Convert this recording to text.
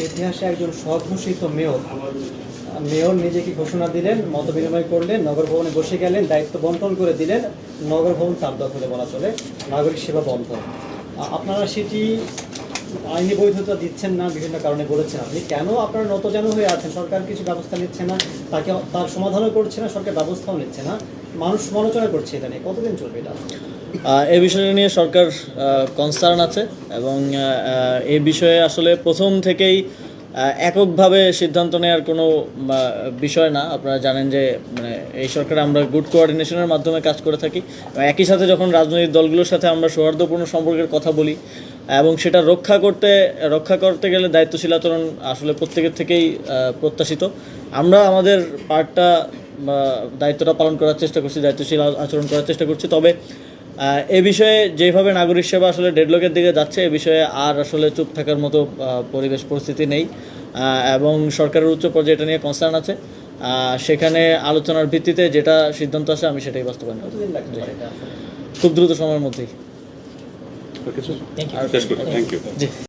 বাংলাদেশের ইতিহাসে একজন স্বঘোষিত মেয়র। মেয়র নিজেকে ঘোষণা দিলেন, মত বিনিময় করলেন, নগর ভবনে বসে গেলেন, দায়িত্ব বন্টন করে দিলেন, নগর ভবন তার দখলে বলা চলে, নাগরিক সেবা বন্ধ। আপনারা সেটি আইনি বৈধতা দিচ্ছেন না বিভিন্ন কারণে বলেছেন। আপনি কেন আপনারা যেন হয়ে আছেন? সরকার কিছু ব্যবস্থা নিচ্ছে না তাকে তার সমাধানও করছে না সরকার ব্যবস্থাও নিচ্ছে না। মানুষ সমালোচনা করছে এটা নিয়ে কতদিন চলবে এটা? এ বিষয়টা নিয়ে সরকার কনসার্ন আছে এবং আহ, বিষয়ে আসলে প্রথম থেকেই এককভাবে সিদ্ধান্ত নেওয়ার কোনো বিষয় না। আপনারা জানেন যে মানে এই সরকারে আমরা গুড কোঅর্ডিনেশনের মাধ্যমে কাজ করে থাকি। একই সাথে যখন রাজনৈতিক দলগুলোর সাথে আমরা সৌহার্দ্যপূর্ণ সম্পর্কের কথা বলি, এবং সেটা রক্ষা করতে রক্ষা করতে গেলে দায়িত্বশীল আচরণ আসলে প্রত্যেকের থেকেই প্রত্যাশিত। আমরা আমাদের পার্টটা দায়িত্বটা পালন করার চেষ্টা করছি, দায়িত্বশীল আচরণ করার চেষ্টা করছি। তবে এ বিষয়ে যেভাবে নাগরিক সেবা আসলে ডেডলকের দিকে যাচ্ছে এ বিষয়ে আর আসলে চুপ থাকার মতো পরিবেশ পরিস্থিতি নেই। এবং সরকারের উচ্চ পর্যায়ে এটা নিয়ে কনসার্ন আছে। সেখানে আলোচনার ভিত্তিতে যেটা সিদ্ধান্ত আসে আমি সেটাই বাস্তবায়ন আসলে? খুব দ্রুত সময়ের মধ্যেই। Thank you ji.